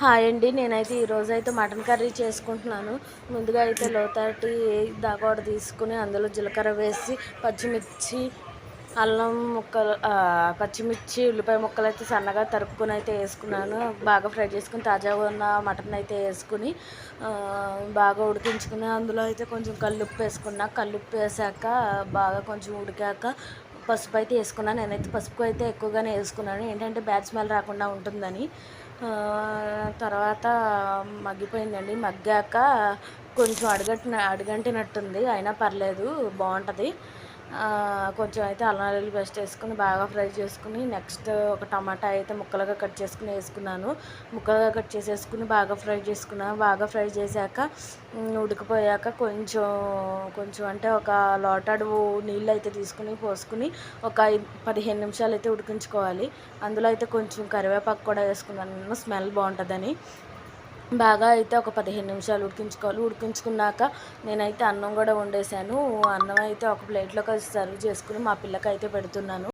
Hi అండి. నేనైతే ఈరోజు అయితే మటన్ కర్రీ చేసుకుంటున్నాను. ముందుగా అయితే లోతాటి దాగోడ తీసుకుని అందులో జీలకర్ర వేసి పచ్చిమిర్చి అల్లం ముక్కలు పచ్చిమిర్చి ఉల్లిపాయ ముక్కలు అయితే సన్నగా తరుపుకొని అయితే వేసుకున్నాను. బాగా ఫ్రై చేసుకుని తాజాగా ఉన్న మటన్ అయితే వేసుకుని బాగా ఉడికించుకుని అందులో అయితే కొంచెం కల్లుప్పు వేసుకున్నా. కల్లుప్పు వేసాక బాగా కొంచెం ఉడికాక పసుపు అయితే వేసుకున్నాను నేనైతే పసుపు అయితే ఎక్కువగానే వేసుకున్నాను. ఏంటంటే బ్యాడ్ స్మెల్ రాకుండా ఉంటుందని. తర్వాత మగ్గిపోయిందండి. మగ్గాక కొంచెం అడగట్టిన అడగంటినట్టుంది. అయినా పర్లేదు బాగుంటుంది. కొంచెం అయితే అల్లం వెల్లుల్లి పేస్ట్ వేసుకుని బాగా ఫ్రై చేసుకుని నెక్స్ట్ ఒక టమాటా అయితే ముక్కలుగా కట్ చేసుకుని వేసుకున్నాను. ముక్కలుగా కట్ చేసేసుకుని బాగా ఫ్రై చేసుకున్నాను. బాగా ఫ్రై చేశాక ఉడికిపోయాక కొంచెం కొంచెం అంటే ఒక లోటాడు నీళ్ళు అయితే తీసుకుని పోసుకుని ఒక ఐదు పదిహేను నిమిషాలు అయితే ఉడికించుకోవాలి. అందులో అయితే కొంచెం కరివేపాకు కూడా వేసుకున్నాను. స్మెల్ బాగుంటుందని. బాగా అయితే ఒక పదిహేను నిమిషాలు ఉడికించుకోవాలి. ఉడికించుకున్నాక నేనైతే అన్నం కూడా వండేసాను అన్నం అయితే ఒక ప్లేట్లోకి సర్వ్ చేసుకుని మా పిల్లకైతే పెడుతున్నాను.